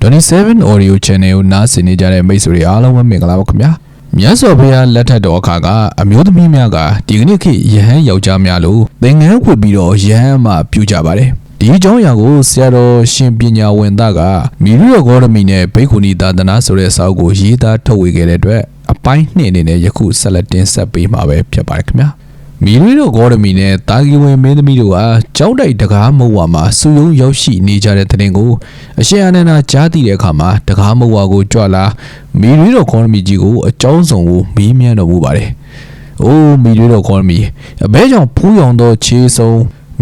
27 Audio Channel ကိုနားဆင်နေကြတဲ့မိတ်ဆွေတွေအားလုံးပဲမင်္ဂလာပါခင်ဗျာမြတ်စွာဘုရားလက်ထက်တော်အခါကအမျိုးသမီးများကဒီကနေ့ခေတ်ယဟန်ယောက်ျားများလို့သင်ငန်းဝတ်ပြီးတော့ယဟန်မှပြုကြပါတယ်ဒီအကြောင်းအရာကိုဆရာတော်ရှင်ပညာဝင်သားကမိရိယဂေါရမီနဲ့ဘိက္ခုနီသာသနာဆိုတဲ့စာအုပ်ကိုရေးသားထုတ်ဝေခဲ့တဲ့အတွက်အပိုင်းနှစ်အနေနဲ့ယခုဆက်လက်တင်ဆက်ပေးမှာပဲဖြစ်ပါတယ်ခင်ဗျာ မီရီတို့ဂေါရမီနဲ့တာဂီဝင်မင်းသမီးတို့ဟာကြောင်းတိုက်တကားမုတ်ဝါမှာစူယုံရောက်ရှိနေကြတဲ့တဲ့တင်ကိုအရှင်အနန္ဒာကြားသိတဲ့အခါမှာတကားမုတ်ဝါကိုကြွလာမီရီတို့ဂေါရမီကြီးကိုအကြောင်းစုံကိုမီးမြန်းတော်မူပါတယ်။အိုးမီရီတို့ဂေါရမီအဘဲကြောင့်ဖူးရောင်သောခြေစုံ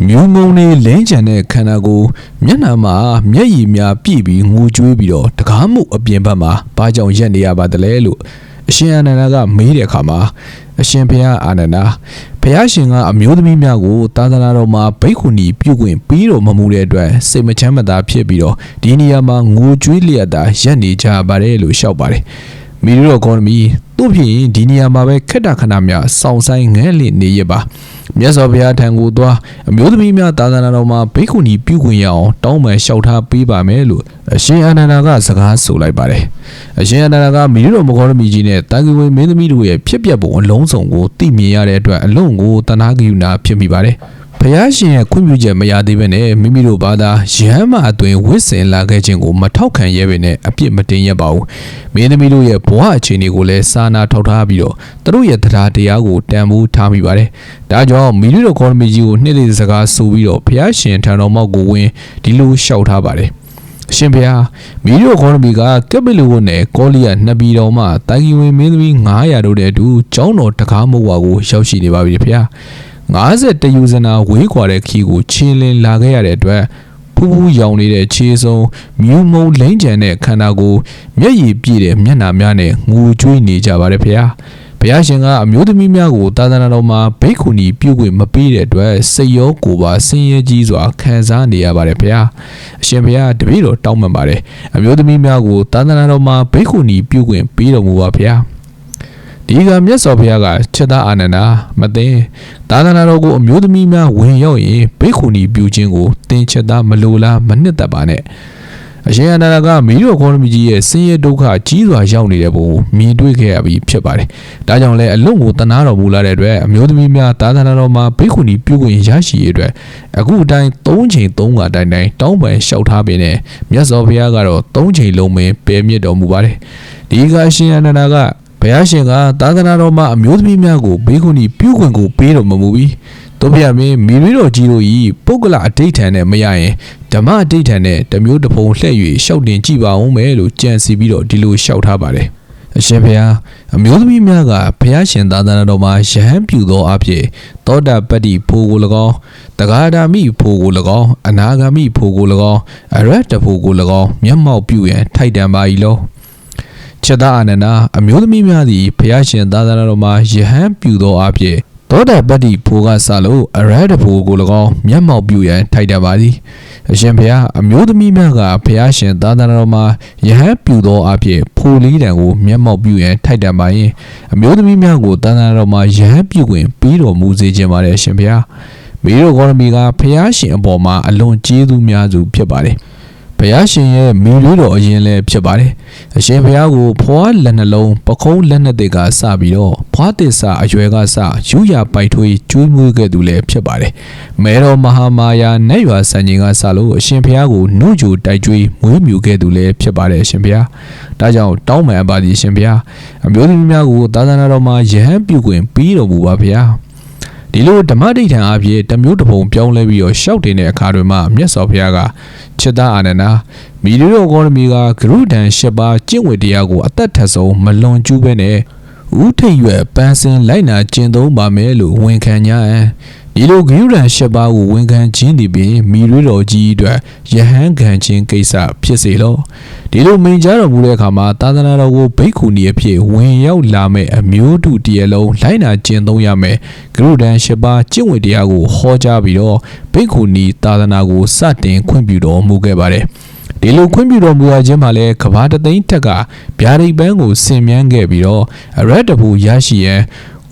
မြူးငုံလေးလင်းချန်တဲ့ခန္ဓာကိုမျက်နှာမှာမျက်ရည်များပြည့်ပြီးငိုကြွေးပြီးတော့တကားမှုအပြင်ဘက်မှာဘာကြောင့်ရက်နေရပါသလဲလို့ အရှင်အနန္ဒာကမေးတဲ့အခါမှာအရှင်ဘုရားအာနန္ဒာဘုရားရှင်ကအမျိုးသမီးများကိုသာသနာတော်မှာဘိက္ခုနီပြုခွင့်ပြီးတော့မမှုတဲ့အတွက်စိတ်မချမ်းမသာဖြစ်ပြီးတော့ဒီနေရာမှာငိုကြွေးလျက်သာရက်နေကြပါတယ်လို့ရှောက်ပါတယ်မီရီရောကောနမီ တို့ဖြင့်ဒီနေရာမှာပဲခက်တာခဏများစောင့်ဆိုင်ငဲလင့်နေရပါမြတ်စွာဘုရားထံကိုသွားအမျိုးသမီးများသာသနာတော်မှာဘိက္ခုနီပြုခွင့်ရအောင်တောင်းပန်လျှောက်ထားပေးပါမယ်လို့အရှင်အာနန္ဒာကစကားဆိုလိုက်ပါတယ်အရှင်အာနန္ဒာကမီရီတော်မဂေါရမီကြီးနဲ့တာဂီဝေမင်းသမီးတို့ရဲ့ဖြစ်ပျက်ပုံအလုံးစုံကိုသိမြင်ရတဲ့အတွက်အလုံးကိုတနာဂယုဏဖြစ်မိပါတယ် ဖယားရှင်ရဲ့ခွင့်ပြုချက်မရသေးဘဲနဲ့မိမိတို့ဘာသာရဟန်းမအသွင်ဝစ်စင်လာခဲ့ခြင်းကိုမထောက်ခံရဲပဲနဲ့အပြစ်မတင်ရပါဘူးမင်းသမီးတို့ရဲ့ဘဝအခြေအနေကိုလည်းစာနာထောက်ထားပြီးတော့သူတို့ရဲ့တရားတရားကိုတန်ဖိုးထားမိပါတယ်ဒါကြောင့်မိမိတို့ကော်မီကြီးကိုနှစ်လေးစကားဆိုပြီးတော့ဖယားရှင်ထံတော်မောက်ကိုဝင်ဒီလိုလျှောက်ထားပါတယ်အရှင်ဘုရားမီဒီယိုကော်နမီကကက်ပလီဝတ်နဲ့ကောလီယာနှစ်ပြည်တော်မှတိုင်ကီဝင်မင်းသမီး900တို့တဲ့အတူကျောင်းတော်တကားမုတ်ဝါကိုရောက်ရှိနေပါပြီဖေ။ 50ယူဇနာဝေးခွာတဲ့ခီကိုချင်းလင်းလာခဲ့ရတဲ့အတွက်ဖူးဖူးရောင်နေတဲ့ခြေစုံမြူးမုံလိမ့်ကြံတဲ့ခန္ဓာကိုမျက်ရည်ပြည့်တဲ့မျက်နှာများနဲ့ငိုကြွေးနေကြပါတယ်ဖေ။ဘုရားရှင်ကအမျိုးသမီးများကိုသာသနာတော်မှာဘိက္ခုနီပြုခွင့်မပေးတဲ့အတွက်စိတ်ရောကိုယ်ပါဆင်းရဲကြီးစွာခံစားနေရပါတယ်ဗျာအရှင်ဘုရားတပည့်တော်တောင်းပန်ပါတယ်အမျိုးသမီးများကိုသာသနာတော်မှာဘိက္ခုနီပြုခွင့်ပေးတော်မူပါဗျာ ဒီကမြတ်စွာဘုရားကချက်သားအာနန္ဒာမသိသာသနာတော်ကိုအမျိုးသမီးများဝင်ရောက်ရင်ဘိက္ခုနီပြုခြင်းကိုသင်ချက်သားမလိုလားမနှစ်သက်ပါနဲ့အရှင်အနန္ဒာကမီးတော်ခေါရမကြီးရဲ့ဆင်းရဲဒုက္ခကြီးစွာရောက်နေတဲ့ပုံကိုမြင်တွေ့ခဲ့ရပြီးဖြစ်ပါတယ်။ဒါကြောင့်လည်းအလွန်ကိုတနာတော်မူလာတဲ့အတွက်အမျိုးသမီးများသာသနာတော်မှာဘိက္ခုနီပြုခွင့်ရရှိရတဲ့အတွက်အခုအတိုင်း၃ချိန်၃ခါတိုင်တိုင်တောင်းပန်လျှောက်ထားပေနဲ့မြတ်စွာဘုရားကတော့၃ချိန်လုံးပင်ပယ်မြစ်တော်မူပါတယ်။ဒီကအရှင်အနန္ဒာကဘု ရားရှင်ကသာသနာတော်မှာအမျိုးသမီးများကိုဘေးခွန်ဤပြုခွင့်ကိုပေးတော်မမူပြီးတို့ပြမင်းမိရိတော်ကြီးတို့ဤပုဂ္ဂလအဋိဌံနဲ့မရရင်ဓမ္မအဋိဌံနဲ့တမျိုးတစ်ဖုံလှည့်၍ရှောက်တင်ကြည့်ပါဦးမယ်လို့ကြံစီပြီးတော့ဒီလိုရှောက်ထားပါတယ်အရှင်ဘုရားအမျိုးသမီးများကဘုရားရှင်သာသနာတော်မှာယဟန်ပြုသောအဖြစ်သောတာပတ္တိဖိုးကို၎င်းတဂါဒာမိဖိုးကို၎င်းအနာဂါမိဖိုးကို၎င်းအရတ္တဖိုးကို၎င်းမျက်မှောက်ပြုရန်ထိုက်တန်ပါ၏လော ချက်သားအာနန္ဒာအမျိုးသမီးများသည်ဖျားရှင်သာသနာတော်မှာယဟန်ပြုသောအဖြစ်သောတာပတ္တိဖိုးကဆလို့အရဟတဖိုးကို၎င်းမျက်မှောက်ပြုရန်ထိုက်တပါသည်အရှင်ဘုရားအမျိုးသမီးများကဘုရားရှင်သာသနာတော်မှာယဟန်ပြုသောအဖြစ်ဖိုးလေးတံကိုမျက်မှောက်ပြုရန်ထိုက်တပါရင်အမျိုးသမီးများကိုသာသနာတော်မှာယဟန်ပြုခွင့်ပြီးတော်မူစေခြင်းပါတယ်အရှင်ဘုရားမိတို့ဂေါရမီကဘုရားရှင်အပေါ်မှာအလွန်ကျေးဇူးများစွာဖြစ်ပါတယ် ဘုရားရှင်ရဲ့မိလို့တော်အရင်လည်းဖြစ်ပါတယ်အရှင်ဘုရားကိုဖွားလက်နှလုံးပခုံးလက်နှစ်သိက်ကစပြီးတော့ဖွားတစ္ဆာအရွယ်ကစယူရပိုက်ထွေးကျွေးမွေးခဲ့သူလည်းဖြစ်ပါတယ်မဲတော်မဟာမာယာနတ်ရွာစံချိန်ကစလို့အရှင်ဘုရားကိုနှုတ်ကြိုတိုက်ကျွေးမွေးမြူခဲ့သူလည်းဖြစ်ပါတယ်အရှင်ဘုရားဒါကြောင့်တောင်းပန်ပါသည်အရှင်ဘုရားအမျိုးသမီးများကိုသာသနာတော်မှာယဟန်ပြုခွင့်ပြီးတော်မူပါဘုရားဒီလိုဓမ္မဒိဋ္ဌံအဖြစ်တမျိုးတစ်ပုံပြောင်းလဲပြီးတော့ရှောက်တင်တဲ့အခါတွေမှာမြတ်စွာဘုရားက ချက်သားအာနန္ဒာမီဒီယိုကောနမီကဂရုဒန်၈ပါးကျင့်ဝတ်တရားကိုအသက်ထက်ဆုံးမလွန်ကျူးပဲနဲ့ဥထိတ်ရွယ်ပန်းစင်လိုက်နာကျင့်သုံးပါမယ်လို့ဝန်ခံကြအံ ဒီလိုဂရုဒန်၈ပါးကိုဝန်ခံခြင်းဒီပင်မိရွေတော်ကြီးအတွက်ယဟန်ခံခြင်းကိစ္စဖြစ်စေလောဒီလိုမိန်ကြားတော်မူတဲ့အခါမှာသာသနာတော်ကိုဘိက္ခုနီအဖြစ်ဝင်ရောက်လာမဲ့အမျိုးတုတရလုံးလိုက်နာကျင့်သုံးရမယ်ဂရုဒန်၈ပါးကျင့်ဝတ်တရားကိုဟောကြားပြီးတော့ဘိက္ခုနီသာသနာကိုစတင်ခွင့်ပြုတော်မူခဲ့ပါတယ်ဒီလိုခွင့်ပြုတော်မူရခြင်းမှာလည်းကဘာတသိန်းထက်ကဗျာဒိတ်ပန်းကိုဆင်မြန်းခဲ့ပြီးတော့အရက်တပူရရှိရန်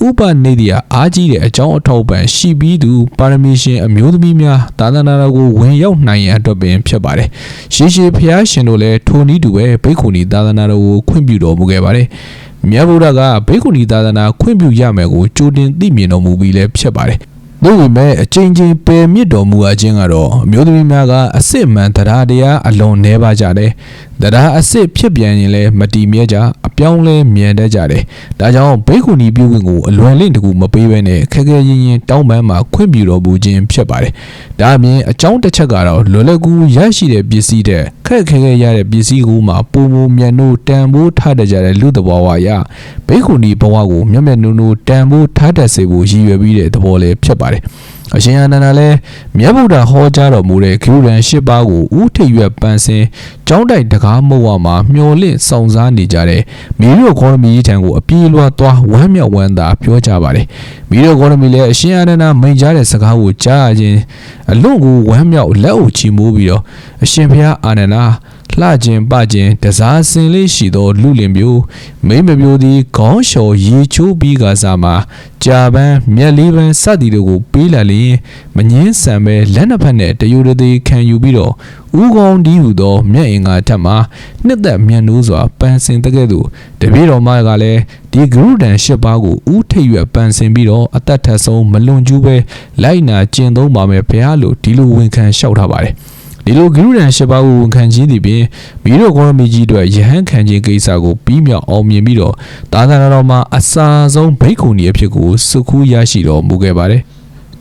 ဥပနေတိယအားကြီးတဲ့အကြောင်းအထောက်ပံ့ရှိပြီးသူပါရမီရှင်အမျိုးသမီးများသာသနာတော်ကိုဝင်ရောက်နိုင်ရန်အတွက်ပင်ဖြစ်ပါတယ်။ရှေးရှေးဖျားရှင်တို့လည်းထိုနည်းတူပဲဘိက္ခုနီသာသနာတော်ကိုခွင့်ပြုတော်မူခဲ့ပါတယ်။မြတ်ဗုဒ္ဓကဘိက္ခုနီသာသနာခွင့်ပြုရမယ်ကိုကြိုတင်သိမြင်တော်မူပြီးလည်းဖြစ်ပါတယ်။ဒါပေမဲ့အချိန်ချင်းပယ်မြစ်တော်မူအပ်ခြင်းကတော့အမျိုးသမီးများကအစ်စ်မှန်တရားတရားအလွန်နှဲပါကြတယ်။တရားအစ်စ်ဖြစ်ပြန်ရင်လည်းမတီမြဲကြအပြောင်းလဲမြန်တတ်ကြတယ်။ဒါကြောင့်ဘိက္ခုနီပြုခွင့်ကိုအလွန်လင့်တကူမပေးဘဲနဲ့ခက်ခဲရင်ရင်တောင်းပန်မှာခွင့်ပြုတော်မူခြင်းဖြစ်ပါတယ်။ဒါအပြင်အကြောင်းတစ်ချက်ကတော့လွယ်လွယ်ကူရရှိတဲ့ပစ္စည်းတဲ့ခက်ခဲခဲရတဲ့ပစ္စည်းကိုမှပုံမမြန်နိုးတန်ဖိုးထားတတ်ကြတဲ့လူသဘောဝါရဘိက္ခုနီဘဝကိုမျက်မျက်နှုံနှုံတန်ဖိုးထားတတ်စေဖို့ရည်ရွယ်ပြီးတဲ့သဘောလေးဖြစ်ပါတယ်။ အရှင်အာနန္ဒာလည်းမြတ်ဗုဒ္ဓဟောကြားတော်မူတဲ့ဂရုရန်၈ပါးကိုဥထိပ်ရွက်ပန်းစင်ကျောင်းတိုက်တကားမုတ်ဝမှာမျော်လင့်ဆောင်စားနေကြတဲ့မိရိုခေါရမီထံကိုအပြေးလွှားသွားဝမ်းမြောက်ဝမ်းသာပြောကြပါတယ်မိရိုခေါရမီလည်းအရှင်အာနန္ဒာမိန်ကြားတဲ့စကားကိုကြားခြင်းအလွန်ကိုဝမ်းမြောက်လက်အုပ်ချီမိုးပြီးတော့အရှင်ဘုရားအာနန္ဒာ လှခြင်းပခြင်းတစားစင်လေးရှိသောလူလင်မျိုးမိမမျိုးသည်ခေါင်းလျှော်ရေချိုးပြီးကစားမှာကြာပန်းမျက်လေးပန်းစသည်တို့ကိုပေးလာလျင်မငင်းဆန်ပဲလက်နှစ်ဖက်နဲ့တယူတသေးခံယူပြီးတော့ဥကောင်းဒီဟုသောမျက်အင်္ဂါထက်မှနှစ်သက်မျက်နှိုးစွာပန်းစင်တကဲ့သို့တပည့်တော်မကလည်းဒီဂရုဒန်ရှစ်ပါးကိုဥထိပ်ရွက်ပန်းစင်ပြီးတော့အသက်ထက်ဆုံးမလွန်ကျူးပဲလိုက်နာကျင့်သုံးပါမယ်ဘုရားလို့ဒီလိုဝန်ခံလျှောက်ထားပါတယ် ဒီလိုဂရုဒန်ရှစ်ပါးကိုဝန်ခံခြင်းသည်ဖြင့်မိတို့ကောရမီကြီးတို့ယဟန်ခံခြင်းကိစ္စကိုပြီးမြောက်အောင်မြင်ပြီးတော့သာသနာတော်မှာအစာဆုံးဘိက္ခုနီအဖြစ်ကိုစုခူးရရှိတော်မူခဲ့ပါတယ်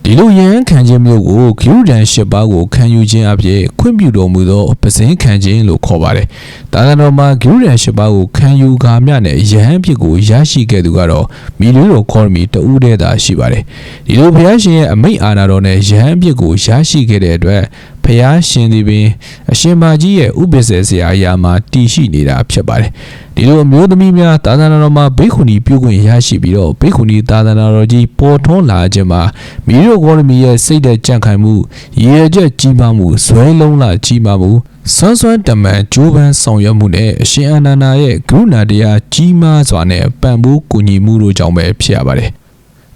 ဒီလိုယဟန်ခံခြင်းမျိုးကိုဂရုဒန်ရှစ်ပါးကိုခံယူခြင်းအဖြစ်ခွင့်ပြုတော်မူသောပဇင်းခံခြင်းလို့ခေါ်ပါတယ်။သာသနာတော်မှာဂရုဒန်ရှစ်ပါးကိုခံယူကာမျှနဲ့ယဟန်ဖြစ်ကိုရရှိခဲ့သူကတော့မိလူတော်ခေါ်မီတဦးတည်းသာရှိပါတယ်။ဒီလိုဘုရားရှင်ရဲ့အမိန့်အာဏာတော်နဲ့ယဟန်ဖြစ်ကိုရရှိခဲ့တဲ့အတွက် ဖျားရှင်သည်ပင်အရှင်မာကြီးရဲ့ဥပ္ပစေဆရာအရာမှာတည်ရှိနေတာဖြစ်ပါတယ်ဒီလိုအမျိုးသမီးများသာသနာတော်မှာဘိက္ခုနီပြုခွင့်ရရှိပြီးတော့ဘိက္ခုနီသာသနာတော်ကြီးပေါ်ထွန်းလာခြင်းမှာမိတို့ဂေါရမီရဲ့စိတ်တဲ့ကြံ့ခိုင်မှုရည်ရချက်ကြီးမားမှုဇွဲလုံးလာကြီးမားမှုစွမ်းစွမ်းတမန်ဂျိုးပန်းဆောင်ရွက်မှုနဲ့အရှင်အာနန္ဒာရဲ့ကရုဏာတရားကြီးမားစွာနဲ့ပံ့ပိုးကူညီမှုတို့ကြောင့်ပဲဖြစ်ရပါတယ်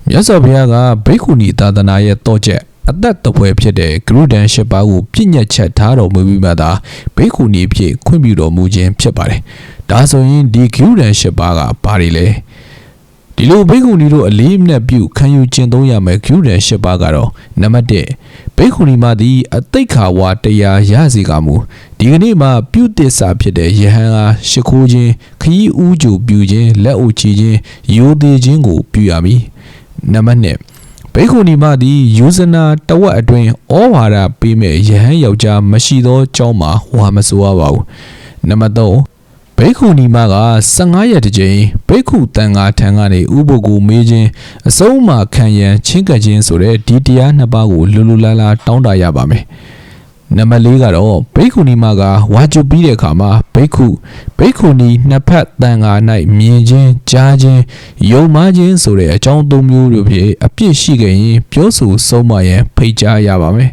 မြတ်စွာဘုရားကဘိက္ခုနီသာသနာရဲ့တောချက်အသက်တပွဲဖြစ်တဲ့ဂရုဒန်ရှစ်ပါးကိုပြည့်ညက်ချက်ထားတော်မူပြီးမှသာဘိက္ခုနီဖြစ်ခွင့်ပြုတော်မူခြင်းဖြစ်ပါတယ်။ဒါဆိုရင်ဒီဂရုဒန်ရှစ်ပါးကဘာတွေလဲ။ဒီလိုဘိက္ခုနီတို့အလေးအနက်ပြုခံယူခြင်းသုံးရမယ်ဂရုဒန်ရှစ်ပါးကတော့နံပါတ်1ဘိက္ခုနီမသည်အသိခါဝါတရားရစေကမူဒီကနေ့မှာပြုတစ္ဆာဖြစ်တဲ့ယဟန်အားရှ िख ိုးခြင်းခရီးဦးကြိုပြုခြင်းလက်အုပ်ချခြင်းရိုသေခြင်းကိုပြုရမည်။နံပါတ်2 ဘိက္ခုနီမသည်ယူဇနာတဝက်အတွင်းဩဝါဒပေးမဲ့ယဟန်ယောက်ျားမရှိသောကြောင်းမှာဟောမဆိုရပါဘူးနံပါတ်3ဘိက္ခုနီမက15ရက်တစ်ကြိမ်ဘိက္ခုတန်ဃာထံကနေဥပုပ်ကိုမေးခြင်းအစုံးမှခံရန်ချင်းကပ်ခြင်းဆိုတဲ့ဒီတရားနှစ်ပါးကိုလူလူလာလာတောင်းတရပါမယ် နံပါတ်၄ကတော့ဘိက္ခုနီမကဝါကျွပြီးတဲ့အခါမှာဘိက္ခုဘိက္ခုနီနှစ်ဖက်တန်ဃာ၌မြင်ချင်းကြားချင်းယုံမှချင်းဆိုတဲ့အကြောင်းသုံးမျိုးတို့ဖြင့်အပြစ်ရှိခဲ့ရင်ပြောဆိုဆုံးမရန်ဖိတ်ကြားရပါမယ်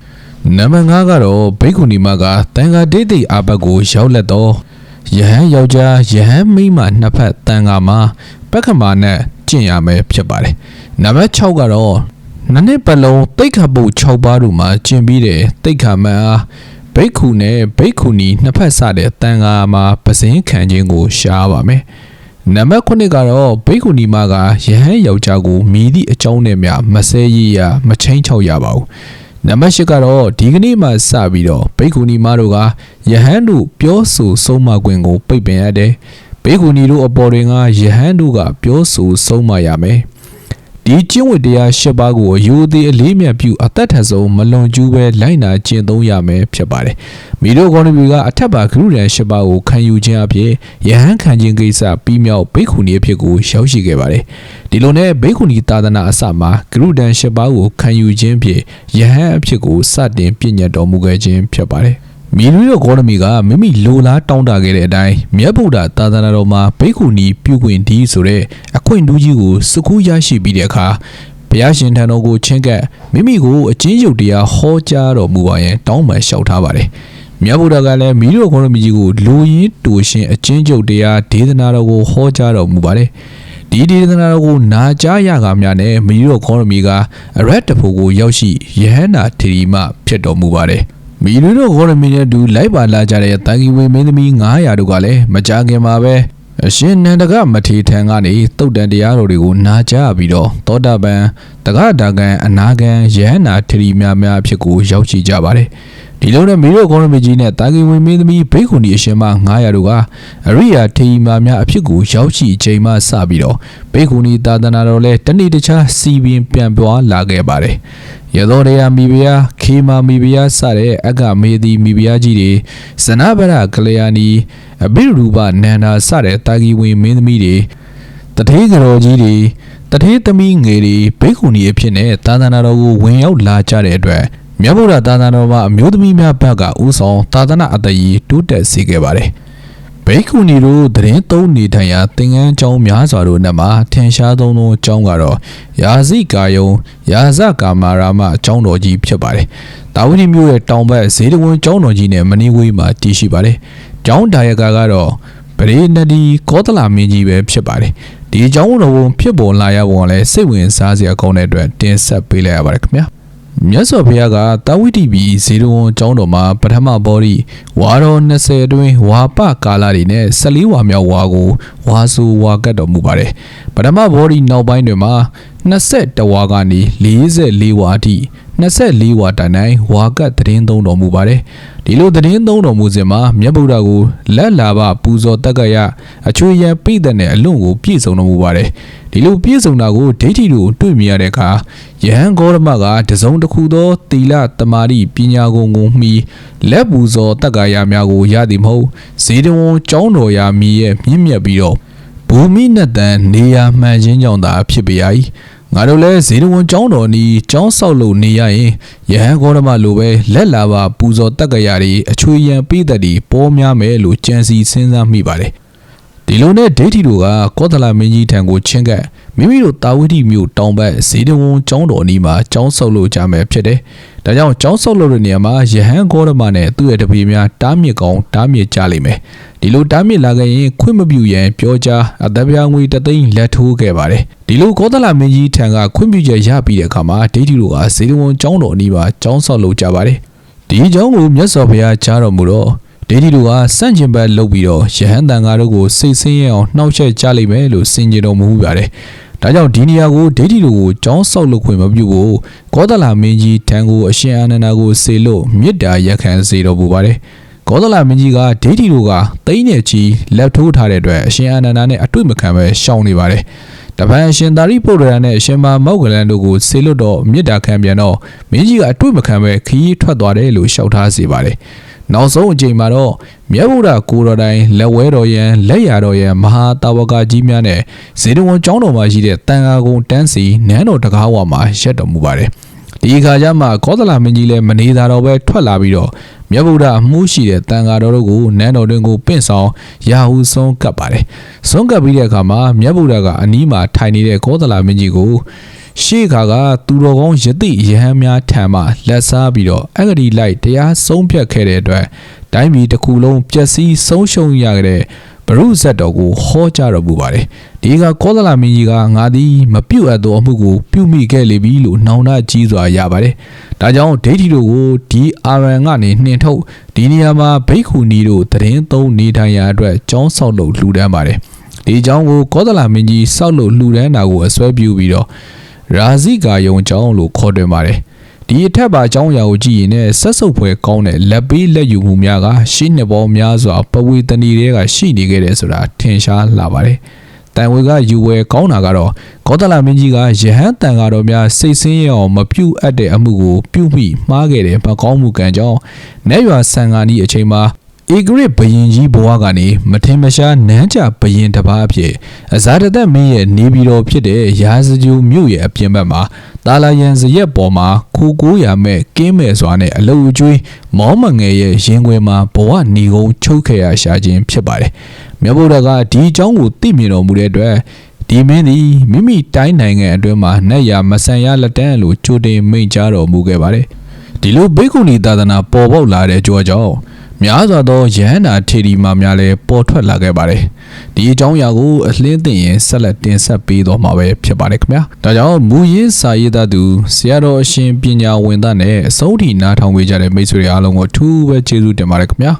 နံပါတ်5ကတော့ဘိက္ခုနီမကတန်ဃာဒိဋ္ဌိအာဘတ်ကိုရောက်လက်တော့ယဟန်ယောက်ျားယဟန်မိန်းမနှစ်ဖက်တန်ဃာမှာပက္ခမာနဲ့ကျင့်ရမယ်ဖြစ်ပါတယ်နံပါတ်6ကတော့ နနှစ်ပတ်လုံးတိတ်ခတ်ဖို့6ပါးတို့မှာကျင်ပြီးတဲ့တိတ်ခတ်မှန်အားဘိက္ခုနဲ့ဘိက္ခုနီနှစ်ဖက်စတဲ့တန်ဃာမှာပစင်းခံခြင်းကိုရှားပါမယ်။နံပါတ်9ကတော့ဘိက္ခုနီမကယဟန်ယောက်ျားကိုမိသည့်အကြောင်းနဲ့များမဆဲရရမချင်းချောက်ရပါဘူး။နံပါတ်10ကတော့ဒီကနေ့မှစပြီးတော့ဘိက္ခုနီမတို့ကယဟန်တို့ပြောဆိုဆုံးမခွင့်ကို ပိတ်ပင်ရတယ်။ဘိက္ခုနီတို့အပေါ်တွင်ကယဟန်တို့ကပြောဆိုဆုံးမရမယ်။ ဒီကျင့်ဝတ်တရား၈ပါးကိုယူသည်အလေးမြတ်ပြုအသက်ထဆုံးမလွန်ကျူးပဲလိုက်နာကျင့်သုံးရမယ်ဖြစ်ပါတယ်။မိတို့ကောင်းတွေကအထက်ပါဂရုရန်၈ပါးကိုခံယူခြင်းအဖြစ်ယဟန်ခံခြင်းကိစ္စပြီးမြောက်ဘိက္ခုနီအဖြစ်ကိုရောက်ရှိခဲ့ပါတယ်။ဒီလိုနဲ့ဘိက္ခုနီသာသနာအစမှာဂရုဒန်၈ပါးကိုခံယူခြင်းဖြင့်ယဟန်အဖြစ်ကိုစတင်ပြည့်ညတ်တော်မူခဲ့ခြင်းဖြစ်ပါတယ်။ မီလူရောဂေါရမီကမိမိလိုလားတောင်းတခဲ့တဲ့အတိုင်းမြတ်ဗုဒ္ဓသာသနာတော်မှာဘိက္ခုနီပြုခွင့်ဒီဆိုတဲ့အခွင့်အရေးကြီးကိုစကူးရရှိပြီးတဲ့အခါဘုရားရှင်ထံတော်ကိုချင်းကပ်မိမိကိုအချင်းချုပ်တရားဟောကြားတော်မူပါရန်တောင်းပန်လျှောက်ထားပါတယ်။မြတ်ဗုဒ္ဓကလည်းမိတို့ဂေါရမီကြီးကိုလူရင်းတူရှင်အချင်းချုပ်တရားဒေသနာတော်ကိုဟောကြားတော်မူပါတယ်။ဒီဒီဒေသနာတော်ကိုနာကြားရကများနဲ့မီရိုခေါရမီကအရက်တဖို့ကိုရောက်ရှိယဟန္တာထီရီမဖြစ်တော်မူပါတယ် မီရိုတို့ခေါရမီနဲ့အတူလိုက်ပါလာကြတဲ့တာဂီဝေမင်းသမီး900တို့ကလည်းမကြခင်မှာပဲအရှင်နန္ဒကမထေထံကနေတုတ်တန်တရားတော်တွေကိုနာကြားပြီးတော့သောတာပန်တက္ကတာကံအနာကံယဟန္တာထီရီများများအဖြစ်ကိုရောက်ရှိကြပါတယ်ဒီလိုနဲ့မီရိုကောရမီကြီးနဲ့တာဂီဝင်မင်းသမီးဘိက္ခုနီအရှင်မ900တို့ကအရိယာထေရီမာများအဖြစ်ကိုရောက်ရှိချိန်မှစပြီးတော့ဘိက္ခုနီသာသနာတော်လဲတနေ့တခြားစီပင်ပြန်ပွားလာခဲ့ပါတယ် ရသောရယမိဖုရားခေမာမိဖုရားစတဲ့အကမေဒီမိဖုရားကြီးတွေဇနဗရကလျာဏီအဘိရူပနန္ဒာစတဲ့တာဂီဝင်မင်းသမီးတွေတထေးကတော်ကြီးတွေတထေးသမီးငယ်တွေဘိက္ခုနီအဖြစ်နဲ့သာသနာတော်ကိုဝင်ရောက်လာကြတဲ့အတွက်မြတ်ဗုဒ္ဓသာသနာတော်မှာအမျိုးသမီးများဘက်ကဥဆောင်သာသနာအတကြီးတိုးတက်စေခဲ့ပါတယ်။ ဘိက္ခုနီတို့သတင်းသုံးနေထိုင်ရာသင်္ကန်းကျောင်းများစွာတို့နဲ့မှာထင်ရှားသုံးသောကျောင်းကတော့ယာဇိကာယုံယာဇကာမာရာမကျောင်းတော်ကြီးဖြစ်ပါတယ်။တာဝတိမြို့ရဲ့တောင်ဘက်ဇေတဝန်ကျောင်းတော်ကြီးနဲ့မနီဝေးမှာတည်ရှိပါတယ်။ကျောင်းဒါယကာကတော့ပရိနဒီကောသလမင်းကြီးပဲဖြစ်ပါတယ်။ဒီကျောင်းတော်ဘုံဖြစ်ပေါ်လာရပုံကလည်းစိတ်ဝင်စားစရာကောင်းတဲ့အတွက်တင်ဆက်ပေးလိုက်ရပါတယ်ခင်ဗျာ။ မြတ်စွာဘုရားကတာဝိတိပီဇေရဝန်ကျောင်းတော်မှာပထမဘောရီဝါတော်20အတွင်းဝါပကာလတွေနဲ့14ဝါမြောက်ဝါကိုဝါစုဝါကတ်တော်မူပါတယ်ပထမဘောရီနောက်ပိုင်းတွေမှာ21ဝါကနေ44ဝါအထိ 24ဝါတိုင်တိုင်ဝါကတ်သတင်းသုံးတော်မူပါတယ်ဒီလိုသတင်းသုံးတော်မူစဉ်မှာမြတ်ဗုဒ္ဓကိုလက်လာပပူဇော်တက်ကရအချွေရန်ပိတ်တဲ့အလွန်ကိုပြည့်စုံတော်မူပါတယ်ဒီလိုပြည့်စုံတာကိုဒိဋ္ဌိတို့တွေ့မြင်ရတဲ့အခါယဟန်ဂေါရမကတစုံတစ်ခုသောသီလတမာတိပညာကိုငုံမှီလက်ပူဇော်တက္ကာယများကိုရသည်မဟုတ်ဇေတဝန်ကျောင်းတော်ရာမီရဲ့မြင့်မြတ်ပြီးတော့ဘူမိနတန်နေရာမှန်ခြင်းကြောင့်သာဖြစ်ပေရ၏ ငါတို့လည်းဇေတဝန်ကျောင်းတော်နီးကျောင်းဆောက်လို့နေရရင်ယဟန်ဂေါရမလိုပဲလက်လာပါပူဇော်တက္ကာယတွေအချွေရန်ပိသက်တွေပေါ်များမယ်လို့ကြံစီစဉ်းစားမိပါတယ် ဒီလိုနဲ့ဒိဋ္ဌိတို့ကကောသလမင်းကြီးထံကိုချင်းကပ်မိမိတို့တာဝတိမြို့တောင်ဘက်ဇေဒဝန်ကျောင်းတော်အနီးမှာကျောင်းဆောက်လို့ကြမယ်ဖြစ်တယ်။ဒါကြောင့်ကျောင်းဆောက်လို့တဲ့နေရာမှာယဟန်ဂေါရမနဲ့သူ့ရဲ့တပည့်များတားမြစ်ကောင်းတားမြစ်ကြလိမ့်မယ်။ဒီလိုတားမြစ်လာခဲ့ရင်ခွင့်မပြုရန်ပြောကြားအသက်ပြားငွေတသိန်းလက်ထိုးခဲ့ပါတယ်။ဒီလိုကောသလမင်းကြီးထံကခွင့်ပြုချက်ရပြီးတဲ့အခါမှာဒိဋ္ဌိတို့ကဇေဒဝန်ကျောင်းတော်အနီးမှာကျောင်းဆောက်လို့ကြပါတယ်။ဒီကျောင်းကိုမြတ်စွာဘုရားကြားတော်မူတော့ ဒေဒီလူကစန့်ကျင်ဘက်လှုပ်ပြီးတော့ယဟန်တန်ဃာတို့ကိုစိတ်ဆင်းရဲအောင်နှောက်ယှက်ကြလိမ့်မယ်လို့စင်ကြတော်မူပါတယ်။ဒါကြောင့်ဒီနေရာကိုဒေဒီလူကိုကြောင်းဆောက်လုပ်ခွင့်မပြုဖို့ကောသလမင်းကြီးထံကိုအရှင်အာနန္ဒာကိုစေလို့မေတ္တာရက်ခံစေတော်မူပါတယ်။ကောသလမင်းကြီးကဒေဒီလူကတိမ့်နဲ့ချီလက်ထိုးထားတဲ့အတွက်အရှင်အာနန္ဒာနဲ့အတွေ့မခံပဲရှောင်နေပါတယ်။တပန်အရှင်သာရိပုတ္တရာနဲ့အရှင်မမောက္ကလန်တို့ကိုဆေလွတ်တော့မေတ္တာခံပြန်တော့မင်းကြီးကအတွေ့မခံပဲခရီးထွက်သွားတယ်လို့ရှောက်ထားစေပါတယ်။ နောက်ဆုံးအချိန်မှာတော့မြတ်ဗုဒ္ဓကိုတော်တိုင်လက်ဝဲတော်ရန်လက်ရတော်ရန်မဟာတာဝကကြီးများနဲ့ဇေဒဝန်ကျောင်းတော်မှာရှိတဲ့တန်ဃာကုံတန်းစီနန်းတော်တကားဝါမှာရက်တော်မူပါတယ်ဒီအခါကျမှကောသလမင်းကြီးလည်းမနေသာတော့ပဲထွက်လာပြီးတော့မြတ်ဗုဒ္ဓအမှုရှိတဲ့တန်ဃာတော်တို့ကိုနန်းတော်တွင်ကိုပင့်ဆောင်ရာဟုဆုံးကပ်ပါတယ်ဆုံးကပ်ပြီးတဲ့အခါမှာမြတ်ဗုဒ္ဓကအနီးမှာထိုင်နေတဲ့ကောသလမင်းကြီးကို ရှေ့ခါကသူတော်ကောင်းယသိယဟန်များထံမှလက်စားပြီးတော့အဂတိလိုက်တရားဆုံးဖြတ်ခဲ့တဲ့အတွက်တိုင်းပြည်တစ်ခုလုံးပျက်စီးဆုံးရှုံးရတဲ့ဘရုဇတ်တော်ကိုဟောကြားတော်မူပါတယ်ဒီကကောသလမင်းကြီးကငါသည်မပြုတ်အပ်သောအမှုကိုပြုမိခဲ့လေပြီလို့နှောင်နှကြီးစွာရပါတယ်ဒါကြောင့်ဒိဋ္ဌိတို့ကိုဒီအာရန်ကနေနှင်ထုတ်ဒီနေရာမှာဘိက္ခုနီတို့တရင်သုံးနေထိုင်ရာအတွက်ကျောင်းဆောက်လို့လှူဒန်းပါတယ်ဒီကျောင်းကိုကောသလမင်းကြီးဆောက်လို့လှူဒန်းတာကိုအစွဲပြုပြီးတော့ ရာဇိကာယုံကျောင်းလို့ခေါ်တွင်ပါတယ်ဒီအထက်ပါအကြောင်းအရာကိုကြည့်ရင်လည်းဆက်စုပ်ဖွယ်ကောင်းတဲ့လက်ပေးလက်ယူမှုများကရှင်းနှစ်ပေါများစွာပဝေတဏီတွေကရှိနေခဲ့တယ်ဆိုတာထင်ရှားလာပါတယ်။တန်ဝေကယူဝဲကောင်းတာကတော့ကောသလမင်းကြီးကယဟန်တန်ဃာတော်များစိတ်ဆင်းရဲအောင်မပြုတ်အပ်တဲ့အမှုကိုပြုမိမှားခဲ့တယ်မကောင်းမှုကံကြောင့်နတ်ရွာဆန်ဃာနီအချိန်မှာ ဧကရစ်ဘယင်ကြီးဘဝကနေမထင်မရှားနန်းကြဘယင်တစ်ပါးအဖြစ်အဇာတသက်မင်းရဲ့နေပြည်တော်ဖြစ်တဲ့ရာဇဂျူမြို့ရဲ့အပြင်ဘက်မှာတာလာယန်ဇရက်ပေါ်မှာခိုကိုးရမဲ့ကင်းမဲ့စွာနဲ့အလုအကျွေးမောမငယ်ရဲ့ရင်ခွင်မှာဘဝနေကုန်းချုပ်ခဲ့ရရှာခြင်းဖြစ်ပါတယ်။မြတ်ဗုဒ္ဓကဒီအကြောင်းကိုသိမြင်တော်မူတဲ့အတွက်ဒီမင်းသည်မိမိတိုင်းနိုင်ငံအတွင်းမှာနတ်ရမဆန်ရလက်တန်းလို့ကြိုတင်မိန့်ကြားတော်မူခဲ့ပါတယ်။ဒီလိုဘေကုဏီသာသနာပေါ်ပေါက်လာတဲ့ကြွားကြောင့် များစွာသောယဟန္တာထေရီမာများလည်းပေါ်ထွက်လာခဲ့ပါတယ်ဒီအကြောင်းအရာကိုအလင်းသိရင်ဆက်လက်တင်ဆက်ပေးတော့မှာပဲဖြစ်ပါတယ်ခင်ဗျာဒါကြောင့်မူရင်းစာရေးသားသူဆရာတော်အရှင်ပညာဝင်သားနဲ့အစိုးထိနားထောင်ပေးကြတဲ့မိတ်ဆွေတွေအားလုံးကိုအထူးပဲကျေးဇူးတင်ပါတယ်ခင်ဗျာ